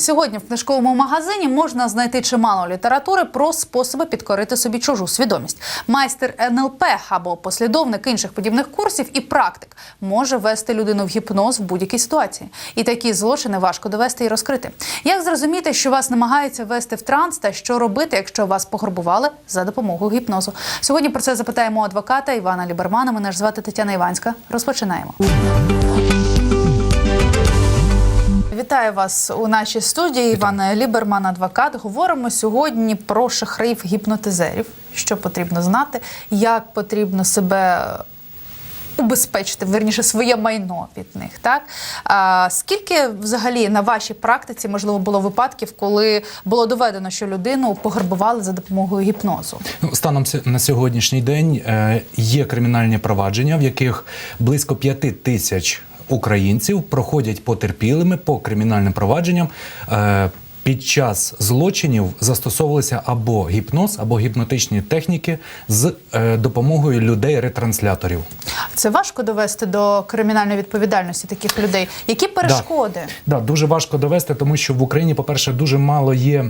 Сьогодні в книжковому магазині можна знайти чимало літератури про способи підкорити собі чужу свідомість. Майстер НЛП або послідовник інших подібних курсів і практик може вести людину в гіпноз в будь-якій ситуації. І такі злочини важко довести і розкрити. Як зрозуміти, що вас намагаються вести в транс, та що робити, якщо вас пограбували за допомогою гіпнозу? Сьогодні про це запитаємо адвоката Івана Лібермана. Мене ж звати Тетяна Іванська. Розпочинаємо. Вітаю вас у нашій студії. Іван Ліберман, адвокат. Говоримо сьогодні про шахраїв гіпнотизерів. Що потрібно знати, як потрібно себе убезпечити, верніше своє майно від них. Так а, скільки взагалі на вашій практиці можливо було випадків, коли було доведено, що людину пограбували за допомогою гіпнозу? Ну, станом на сьогоднішній день е, є кримінальні провадження, в яких близько п'яти тисяч українців проходять потерпілими по кримінальним провадженням. Е, під час злочинів застосовувалися або гіпноз, або гіпнотичні техніки з е, допомогою людей-ретрансляторів. Це важко довести до кримінальної відповідальності таких людей. Які перешкоди? Да, дуже важко довести, тому що в Україні, по-перше, дуже мало є.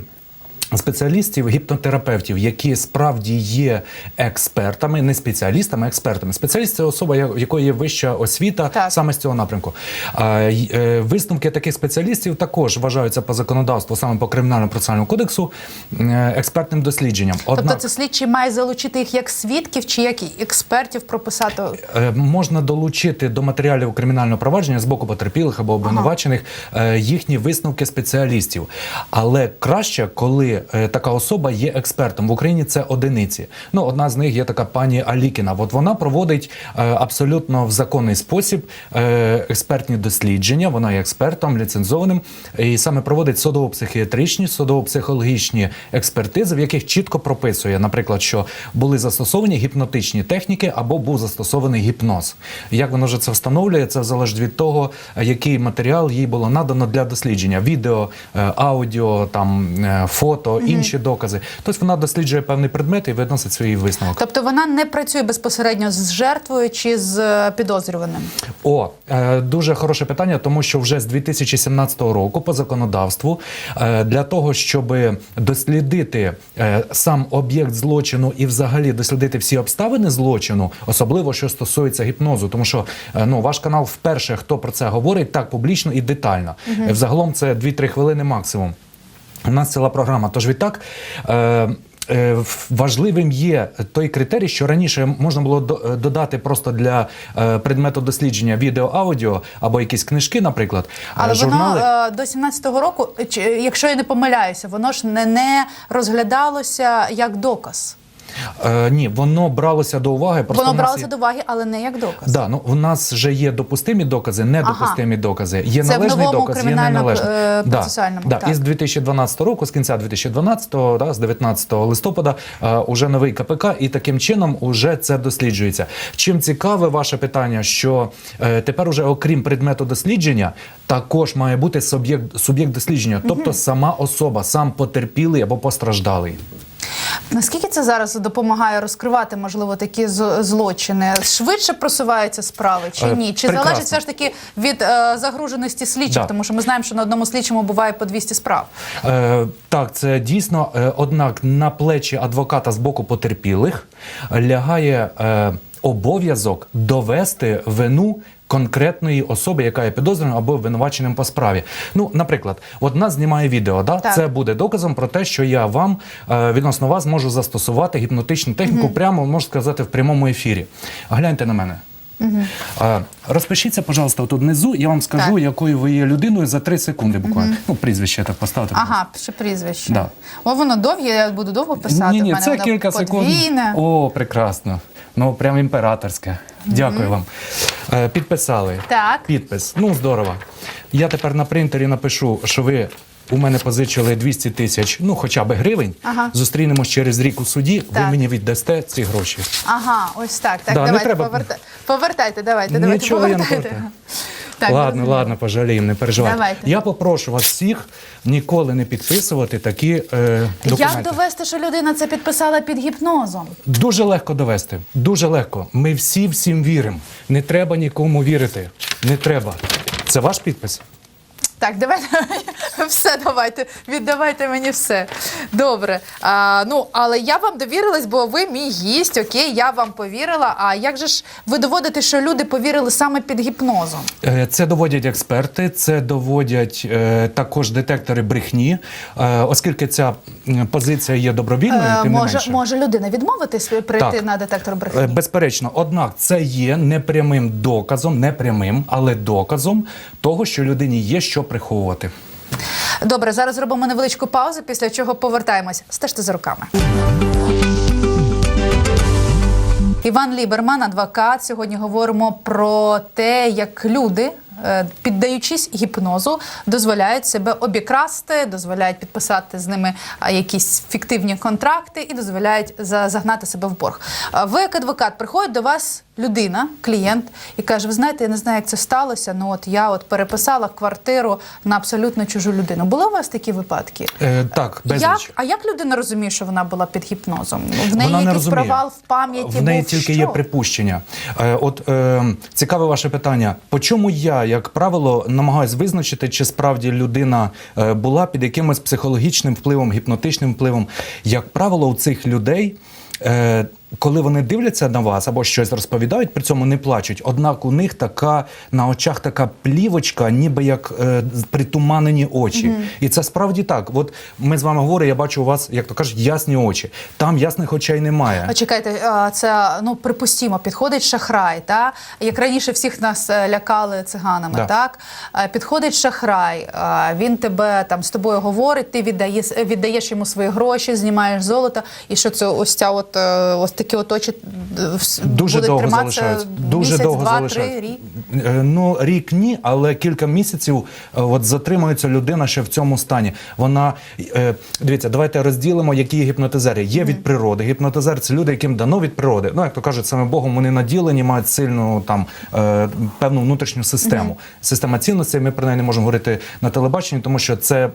Спеціалістів, гіпнотерапевтів, які справді є експертами, не спеціалістами, а експертами. Спеціаліст це особа, в якої є вища освіта Так. саме з цього напрямку. А, е, висновки таких спеціалістів також вважаються по законодавству, саме по кримінальному процесуальному кодексу, е, експертним дослідженням. Тобто це слідчий має залучити їх як свідків чи як експертів прописати. Е, Можна долучити до матеріалів кримінального провадження з боку потерпілих або обвинувачених е, їхні висновки спеціалістів. Але краще, коли е, така особа є експертом. В Україні це одиниці. Ну, одна з них є така пані Алікіна. От вона проводить е, абсолютно в законний спосіб е, експертні дослідження. Вона є експертом, ліцензованим, і саме проводить судово-психіатричні, судово-психологічні експертизи, в яких чітко прописує, наприклад, що були застосовані гіпнотичні техніки або був застосований гіпноз. Як воно вже це встановлює, це залежить від того, який матеріал їй було надано для дослідження: відео, аудіо, там е, фото, інші докази. Тобто вона досліджує певний предмет і виносить свій висновок. Тобто вона не працює безпосередньо з жертвою чи з е, підозрюваним. О, е, дуже хороше питання, тому що вже з 2017 року по законодавству е, для того, щоб дослідити е, сам об'єкт злочину і взагалі дослідити всі обставини злочину, особливо що стосується гіпнозу, тому що е, ну ваш канал вперше хто про це говорить так публічно і детально. Е, Взагалом це 2-3 хвилини максимум. У нас ціла програма. Тож відтак. Е, е, Важливим є той критерій, що раніше можна було е, додати просто для е, предмету дослідження відео-аудіо або якісь книжки, наприклад. Але журнали. воно до 17-го року, якщо я не помиляюся, воно ж не, не розглядалося як доказ. Е, ні, воно бралося до уваги. Просто Воно в нас бралося є- до уваги, але не як доказ. Да, ну у нас вже є допустимі докази, недопустимі докази. Є Це в належний новому доказ, є кримінальному, неналежний. е, Да, процесуальному, Да, так. Із 2012 року, з кінця 2012, да, з 19 листопада, е, уже новий КПК, і таким чином уже це досліджується. Чим цікаве ваше питання, що е, тепер уже окрім предмету дослідження, також має бути суб'єкт суб'єкт дослідження, тобто сама особа, сам потерпілий або постраждалий. Наскільки це зараз допомагає розкривати, можливо, такі злочини? Швидше просуваються справи чи Е, ні? Чи прекрасно. залежить все ж таки від е, загруженості слідчих? Да. Тому що ми знаємо, що на одному слідчому буває по 200 справ. Е, так, це дійсно. Е, однак на плечі адвоката з боку потерпілих лягає е, обов'язок довести вину. Конкретної особи, яка є підозрюваною або обвинуваченим по справі. Ну, наприклад, от нас знімає відео, да? Так. це буде доказом про те, що я вам е, відносно вас можу застосувати гіпнотичну техніку прямо можу сказати в прямому ефірі. Гляньте на мене. Е, розпишіться, пожалуйста, тут внизу. Я вам скажу, Так. якою ви є людиною за 3 секунди. Буквально ну прізвище так поставити. Ага, ще прізвище. Да. О, воно довге, я буду довго писати. Ні, ні, це кілька секунд. О, прекрасно. Ну, прям імператорське. Дякую вам. Е, підписали. Так. Підпис. Ну, здорово. Я тепер на принтері напишу, що ви. У мене позичили 200 тисяч, ну хоча б гривень. Ага. Зустрінемось через рік у суді. Так. Ви мені віддасте ці гроші. Ага, ось так. Так, Да, не давайте треба- поверта... повертайте, давайте, давайте, Нічого я не повертайте. повертаю. Так, ладно, ладно, пожаліємо, не переживайте. Давайте. Я попрошу вас всіх ніколи не підписувати такі е, документи. Як довести, що людина це підписала під гіпнозом? Дуже легко довести. Дуже легко. Ми всі всім віримо. Не треба нікому вірити. Не треба. Це ваш підпис? Так, давайте все давайте, віддавайте мені все. Добре. А, ну, але я вам довірилась, бо ви мій гість, окей, я вам повірила. А як же ж ви доводите, що люди повірили саме під гіпнозом? Е, Це доводять експерти, це доводять е, також детектори брехні, е, оскільки ця позиція є добровільною, Е, тим не може, менше. може людина відмовитись прийти Так. на детектор Е, брехні? Безперечно, однак це є непрямим доказом, не прямим, але доказом того, що людині є що приховувати. Добре, зараз зробимо невеличку паузу, після чого повертаємось. Стежте за руками. Іван Ліберман, адвокат. Сьогодні говоримо про те, як люди, е, піддаючись гіпнозу, дозволяють себе обікрасти, дозволяють підписати з ними якісь фіктивні контракти і дозволяють за- загнати себе в борг. Ви, як адвокат, приходить до вас людина, клієнт, і каже: Ви знаєте, я не знаю, як це сталося. Ну от я от переписала квартиру на абсолютно чужу людину. Були у вас такі випадки? Е, так, безліч. Як, а як людина розуміє, що вона була під гіпнозом? В неї Вона не якийсь розуміє. провал в пам'яті В неї був, тільки що? є припущення. Е, от е, цікаве ваше питання. По чому я, як правило, намагаюсь визначити, чи справді людина е, була під якимось психологічним впливом, гіпнотичним впливом. Як правило, у цих людей. Е, коли вони дивляться на вас або щось розповідають, при цьому не плачуть. Однак у них така на очах така плівочка, ніби як е, притуманені очі. І це справді так. От ми з вами говоримо, я бачу у вас, як то кажуть, ясні очі. Там ясних очей немає. А чекайте, це ну припустімо, підходить шахрай, та як раніше всіх нас е, лякали циганами, Да. так підходить шахрай, він тебе там з тобою говорить, ти віддаєш, віддаєш йому свої гроші, знімаєш золото, і що це ось ця от е, ось такі от очі е, вс- Дуже будуть довго триматися залишаються. Дуже місяць, довго два, три рік. Е, Ну, рік ні, але кілька місяців е, от затримується людина ще в цьому стані. Вона е, дивіться, давайте розділимо, які гіпнотизери. Є від природи. Гіпнотизер це люди, яким дано від природи. Ну, як то кажуть, саме Богом вони наділені, мають сильну там певну внутрішню систему. Система цінностей. Ми про неї не можемо говорити на телебаченні, тому що це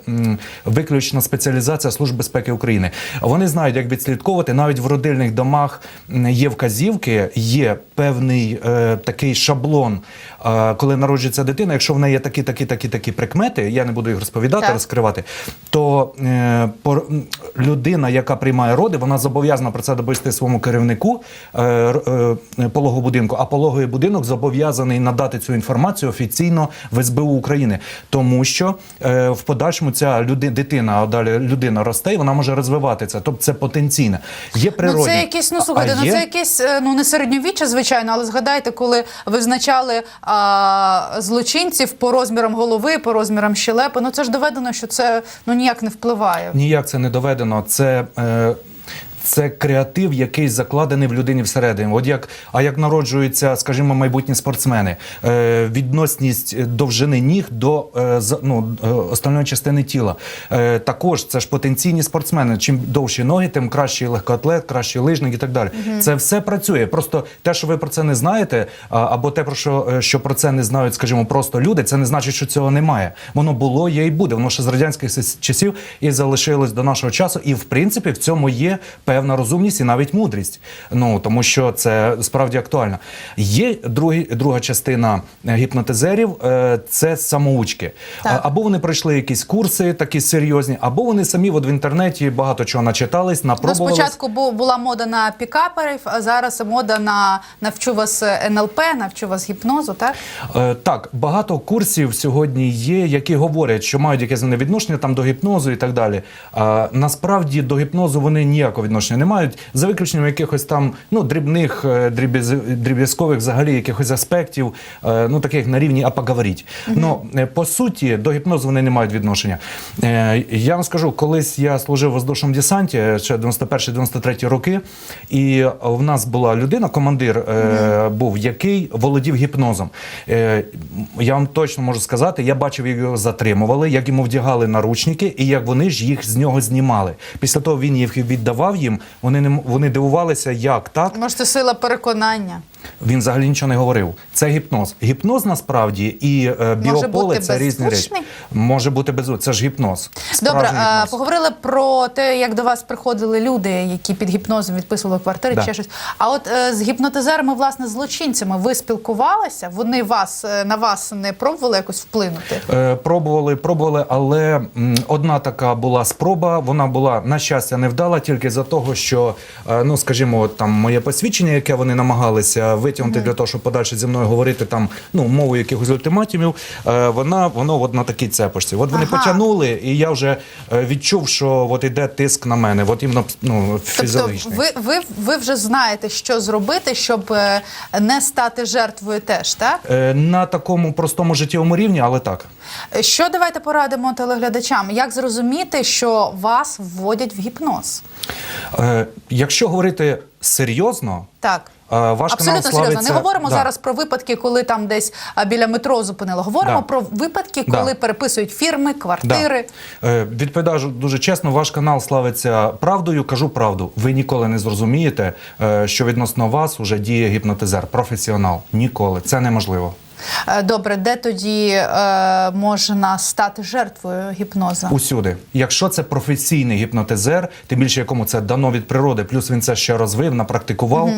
виключна спеціалізація Служби безпеки України. Вони знають, як відслідковувати навіть в родильних домах м, є вказівки, є певний е, такий шаблон, е, коли народжується дитина. Якщо в неї є такі, такі, такі, такі прикмети, я не буду їх розповідати, Так. розкривати, то е, м, людина, яка приймає роди, вона зобов'язана про це довести своєму керівнику е, е, пологового будинку. А пологовий будинок зобов'язаний надати цю інформацію офіційно в СБУ України, тому що е, в подальшому ця люди, дитина, а далі людина росте, і вона може розвивати це. Тобто це потенційне. Є природні. Ну, це якісь, ну слухайте, а ну є- це якесь е, ну не середньовіччя, звичайно, але згадайте, коли визначали а, злочинців по розмірам голови, по розмірам щелепи. Ну це ж доведено, що це ну ніяк не впливає. Ніяк це не доведено. Це. Е... Це креатив, який закладений в людині всередині. От як, а як народжуються, скажімо, майбутні спортсмени, е, відносність довжини ніг до е, ну, е, остальної частини тіла. Е, також це ж потенційні спортсмени. Чим довші ноги, тим кращий легкоатлет, кращий лижник і так далі. Це все працює. Просто те, що ви про це не знаєте, або те, про що, е, що про це не знають, скажімо, просто люди, це не значить, що цього немає. Воно було, є і буде. Воно ще з радянських часів і залишилось до нашого часу. І в принципі в цьому є певна розумність і навіть мудрість. Ну тому що це справді актуально. Є другий, друга частина е, гіпнотизерів е, це самоучки. Так. Або вони пройшли якісь курси такі серйозні, або вони самі от в інтернеті багато чого начитались, Ну, напробували. спочатку була мода на пікаперів, а зараз мода на навчу вас НЛП, навчу вас гіпнозу, так? Е, так, багато курсів сьогодні є, які говорять, що мають якесь відношення там до гіпнозу і так далі. Насправді до гіпнозу вони ніякого відношення не мають, за виключенням якихось там ну дрібних е, дріб'яз- дріб'язкових взагалі якихось аспектів, е, ну таких на рівні а поговоріть. Ну е, по суті, до гіпнозу вони не мають відношення. Я вам скажу, колись я служив в воздушному десанті ще 91-93 роки, і в нас була людина, командир е, був, який володів гіпнозом. Я вам точно можу сказати, я бачив, як його затримували, як йому вдягали наручники, і як вони ж їх з нього знімали. Після того він їх віддавав їм. Вони не вони дивувалися, як так. Може, сила переконання. Він взагалі нічого не говорив. Це гіпноз. Гіпноз насправді і е, біополе це різні речі. Може бути беззвучний. Це ж гіпноз. Добре, Справжній а, гіпноз. поговорили про те, як до вас приходили люди, які під гіпнозом відписували квартири, Да. чи щось. А от е, з гіпнотизерами, власне, злочинцями, ви спілкувалися? Вони вас е, на вас не пробували якось вплинути? Е, Пробували, пробували, але м, одна така була спроба. Вона була на щастя невдала тільки за того, що е, ну скажімо, там моє посвідчення, яке вони намагалися витягнути для того, щоб подальше зі мною говорити там ну мовою якихось ультиматумів. е, Вона воно от на такій цепочці. От вони Ага. потягнули, і я вже е, відчув, що от іде тиск на мене. От іменно ну Тобто, фізіологічний. ви, ви, ви вже знаєте, що зробити, щоб е, не стати жертвою теж, так? На такому простому життєвому рівні, але так. Що давайте порадимо телеглядачам? Як зрозуміти, що вас вводять в гіпноз? Е, Якщо говорити серйозно, Так. Е, ваш Абсолютно канал серйозно. Не говоримо Да. зараз про випадки, коли там десь біля метро зупинило. Говоримо Да. про випадки, Да. коли переписують фірми, квартири. Да. Е, відповідаю дуже чесно, ваш канал славиться правдою. Кажу правду. Ви ніколи не зрозумієте, е, що відносно вас уже діє гіпнотизер, професіонал. Ніколи. Це неможливо. Е, Добре, де тоді е, можна стати жертвою гіпноза? Усюди. Якщо це професійний гіпнотизер, тим більше якому це дано від природи, плюс він це ще розвив, напрактикував.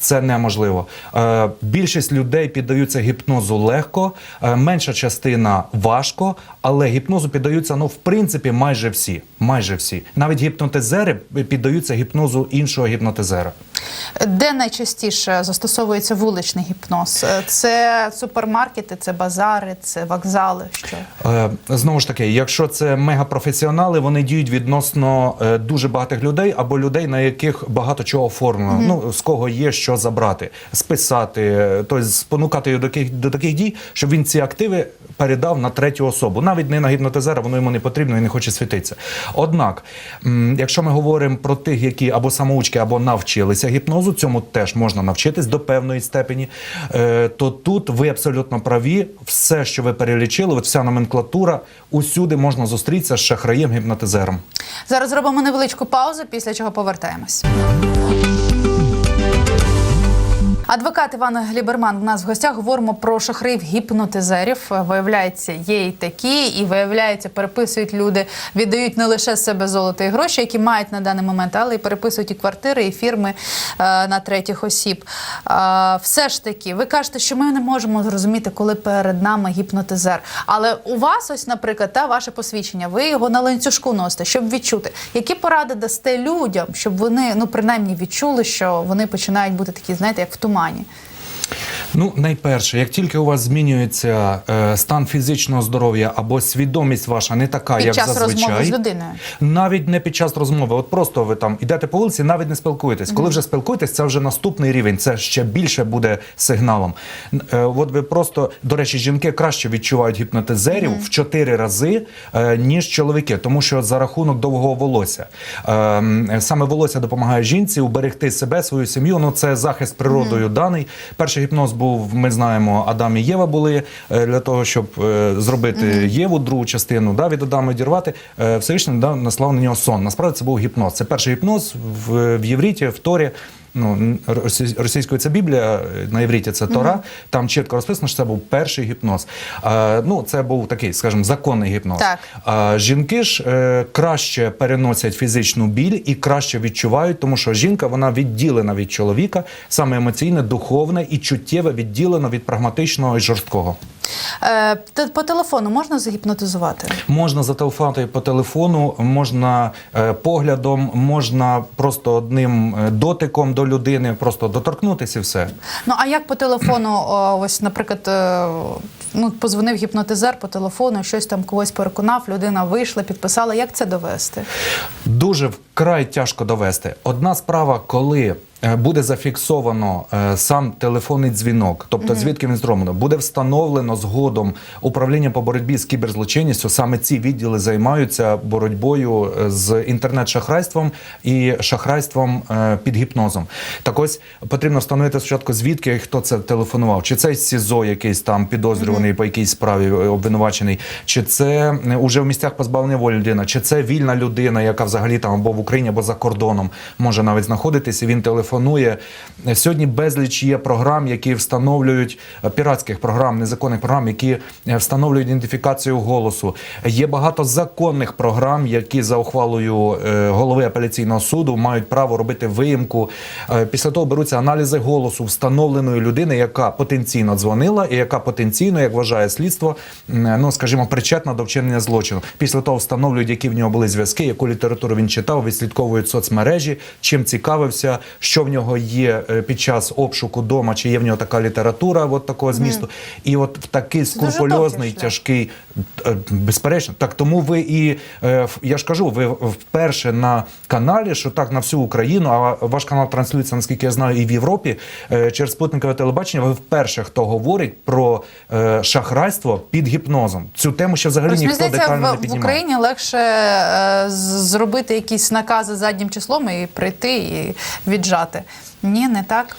Це неможливо. Е, більшість людей піддаються гіпнозу легко, е, менша частина важко, але гіпнозу піддаються ну в принципі майже всі. Майже всі. Навіть гіпнотизери піддаються гіпнозу іншого гіпнотизера. Де найчастіше застосовується вуличний гіпноз? Е, Це супермаркети, це базари, це вокзали. Що Е, Знову ж таки, якщо це мегапрофесіонали, вони діють відносно е, дуже багатих людей або людей, на яких багато чого оформлено. Ну з кого є що забрати, списати, е, тобто спонукати його до таких до таких дій, щоб він ці активи передав на третю особу. Навіть не на гіпнотизера, воно йому не потрібно і не хоче світитися. Однак, якщо ми говоримо про тих, які або самоучки, або навчилися гіпнозу, цьому теж можна навчитись до певної степені, е, то тут ви абсолютно праві. Все, що ви перелічили, от вся номенклатура, усюди можна зустрітися з шахраєм гіпнотизером. зараз зробимо невеличку паузу, після чого повертаємось. Адвокат Іван Гліберман в нас в гостях говоримо про шахраїв гіпнотизерів. Виявляється, є і такі, і виявляється, переписують люди, віддають не лише себе золото і гроші, які мають на даний момент, але й переписують і квартири, і фірми е, на третіх осіб. Е, все ж таки, ви кажете, що ми не можемо зрозуміти, коли перед нами гіпнотизер. Але у вас, ось, наприклад, та ваше посвідчення, ви його на ланцюжку носите, щоб відчути. Які поради дасте людям, щоб вони ну принаймні відчули, що вони починають бути такі, знаєте, як в тумані? тумані. Ну, найперше, як тільки у вас змінюється е, стан фізичного здоров'я або свідомість ваша не така, Під як час зазвичай, розмови з людиною. навіть не під час розмови, от просто ви там ідете по вулиці, навіть не спілкуєтесь. Коли вже спілкуєтесь, це вже наступний рівень. Це ще більше буде сигналом. Е, От ви просто, до речі, жінки краще відчувають гіпнотизерів в чотири рази, е, ніж чоловіки, тому що за рахунок довгого волосся. Е, м, Саме волосся допомагає жінці уберегти себе, свою сім'ю. Ну це захист природою даний. Перший гіпноз був, ми знаємо, Адам і Єва були е, для того, щоб е, зробити Єву, другу частину, да, від Адама відірвати. Е, Всевишній дав наслав на нього сон. Насправді це був гіпноз. Це перший гіпноз в, в Євріті, в Торі. Ну, російською це Біблія, на євріті це Тора. Там чітко розписано, що це був перший гіпноз. Е, ну, це був такий, скажімо, законний гіпноз. Так. А жінки ж е, краще переносять фізичну біль і краще відчувають, тому що жінка вона відділена від чоловіка, саме емоційне, духовне і чуттєве відділена від прагматичного і жорсткого. Е, по телефону можна загіпнотизувати? Можна зателефонувати по телефону, можна е, поглядом, можна просто одним е, дотиком до людини, просто доторкнутися і все. Ну а як по телефону, ось, наприклад, ну позвонив гіпнотизер по телефону, щось там когось переконав, людина вийшла, підписала. Як це довести? Дуже вкрай тяжко довести. Одна справа, коли буде зафіксовано е, сам телефонний дзвінок, тобто звідки він зроблено, буде встановлено згодом управління по боротьбі з кіберзлочинністю. Саме ці відділи займаються боротьбою е, з інтернет-шахрайством і шахрайством е, під гіпнозом. Так ось потрібно встановити спочатку, звідки хто це телефонував, чи це СІЗО якийсь там підозрюваний по якійсь справі е, обвинувачений, чи це е, уже в місцях позбавлення волі людина, чи це вільна людина, яка взагалі там або в Україні або за кордоном може навіть знаходитись. і Він телефонує. Е, Сьогодні безліч є програм, які встановлюють е, піратських програм, незаконних програм, які е, встановлюють ідентифікацію голосу. Є багато законних програм, які за ухвалою е, голови апеляційного суду мають право робити виїмку. Після того беруться аналізи голосу встановленої людини, яка потенційно дзвонила, і яка потенційно, як вважає слідство, ну скажімо, причетна до вчинення злочину. Після того встановлюють, які в нього були зв'язки, яку літературу він читав, відслідковують соцмережі, чим цікавився, що в нього є е, під час обшуку дома, чи є в нього така література, от такого змісту. І от в такий скрупульозний, тяжкий, е, безперечно. Так тому ви і е, я ж кажу, ви вперше на каналі, що так на всю Україну, а ваш канал транслюється, наскільки я знаю, і в Європі через спутникове телебачення. Ви вперше хто говорить про шахрайство під гіпнозом. Цю тему ще взагалі Просто, ніхто детально не в, в. Україні легше е, зробити якісь накази заднім числом і прийти і віджати. Ні, не так.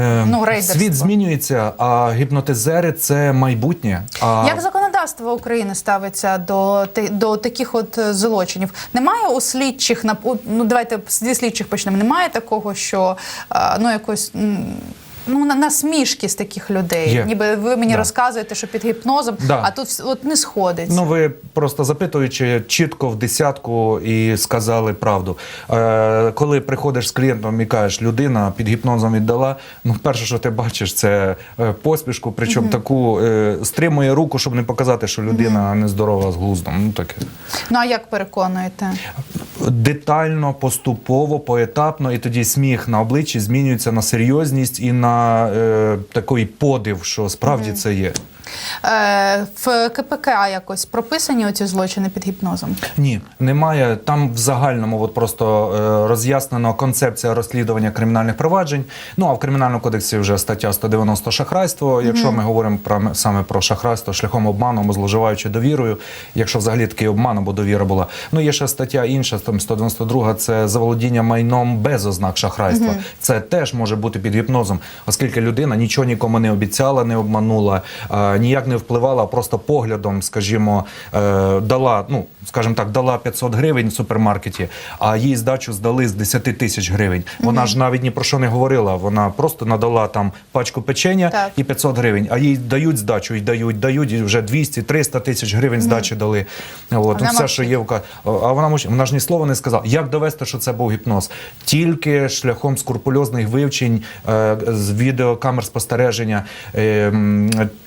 Е, Ну, рейдерство. Світ змінюється, а гіпнотизери це майбутнє. А Як законодавство України ставиться до, до таких от е, злочинів? Немає у слідчих ну давайте зі слідчих почнемо. Немає такого, що е, ну якось. Ну, на насмішки з таких людей, Є. ніби ви мені Да. розказуєте, що під гіпнозом, Да. а тут от не сходиться. Ну, ви просто запитуючи чітко в десятку і сказали правду. Е, коли приходиш з клієнтом і кажеш, людина під гіпнозом віддала, ну перше, що ти бачиш, це е, посмішку, причому таку е, стримує руку, щоб не показати, що людина нездорова з глуздом. Ну таке. Ну а як переконуєте? Детально, поступово, поетапно, і тоді сміх на обличчі змінюється на серйозність і на е, такий подив, що справді це є. Е, в КПК якось прописані оці злочини під гіпнозом? Ні, немає. Там в загальному от просто е, роз'яснено концепція розслідування кримінальних проваджень. Ну а в кримінальному кодексі вже стаття 190 шахрайство. Якщо ми говоримо про саме про шахрайство шляхом обману або зловживаючи довірою, якщо взагалі такий обман або довіра була. Ну є ще стаття інша, там 192, це заволодіння майном без ознак шахрайства. Це теж може бути під гіпнозом, оскільки людина нічого нікому не обіцяла, не обманула, ніяк не впливала, а просто поглядом, скажімо, е, дала, ну скажімо так, дала 500 гривень в супермаркеті, а їй здачу здали з 10 тисяч гривень. Вона ж навіть ні про що не говорила. Вона просто надала там пачку печення Так. і 500 гривень. А їй дають здачу, і дають, дають, і вже 200-300 тисяч гривень здачі дали. От, ну, все, що є в А вона мовчить. вона ж ні слова не сказала. Як довести, що це був гіпноз? Тільки шляхом скрупульозних вивчень е, з відеокамер спостереження, е,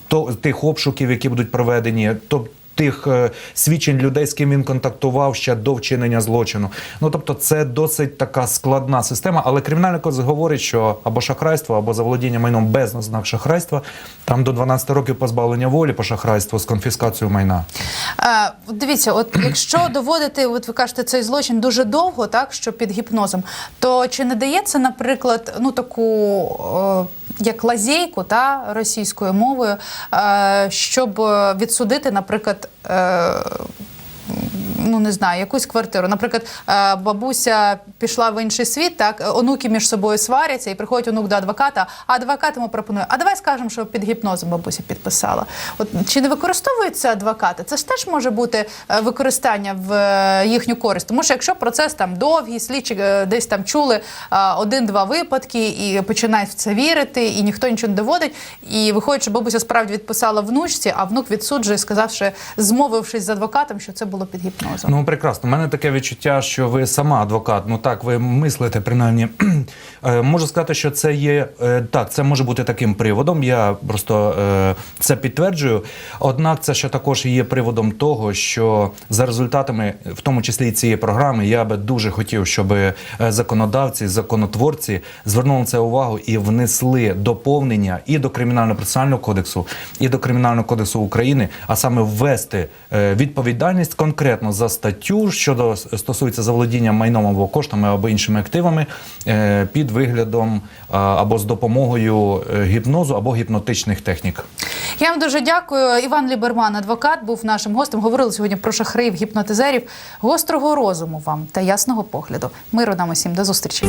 то, тих обшуків, які будуть проведені, то тих е, свідчень людей, з ким він контактував ще до вчинення злочину. Ну тобто, це досить така складна система, але кримінальний кодекс говорить, що або шахрайство, або заволодіння майном без ознак шахрайства, там до 12 років позбавлення волі по шахрайству з конфіскацією майна. Е, дивіться, от якщо доводити, от ви кажете, цей злочин дуже довго, так що під гіпнозом, то чи не дається, наприклад, ну таку. е, як лазейку та російською мовою, е, щоб е, відсудити, наприклад, е, ну не знаю, якусь квартиру. Наприклад, е, бабуся пішла в інший світ, так е, онуки між собою сваряться, і приходить онук до адвоката. А адвокат йому пропонує: а давай скажемо, що під гіпнозом бабуся підписала. От чи не використовуються адвокати? Це ж теж може бути е, використання в їхню користь. Тому що якщо процес там довгий, слідчі десь там чули один-два випадки і починають в це вірити, і ніхто нічого не доводить. І виходить, що бабуся справді відписала внучці, а внук відсуджує, сказавши, змовившись з адвокатом, що це було під гіпнозом. Ну прекрасно. У мене таке відчуття, що ви сама адвокат. Ну так, ви мислите принаймні. Е, Можу сказати, що це є е, так, це може бути таким приводом. Я просто е, це підтверджую. Однак, це ще також є приводом того, що за результатами, в тому числі і цієї програми, я би дуже хотів, щоб законодавці, законотворці звернули це увагу і внесли доповнення і до кримінального процесуального кодексу, і до кримінального кодексу України, а саме ввести відповідальність конкретно за статтю, що стосується заволодіння майном або коштами або іншими активами е, під виглядом або з допомогою е, гіпнозу або гіпнотичних технік. Я вам дуже дякую. Іван Ліберман, адвокат, був нашим гостем. Говорили сьогодні про шахраїв, гіпнотизерів, гострого розуму вам та ясного погляду. Миру нам усім до зустрічі.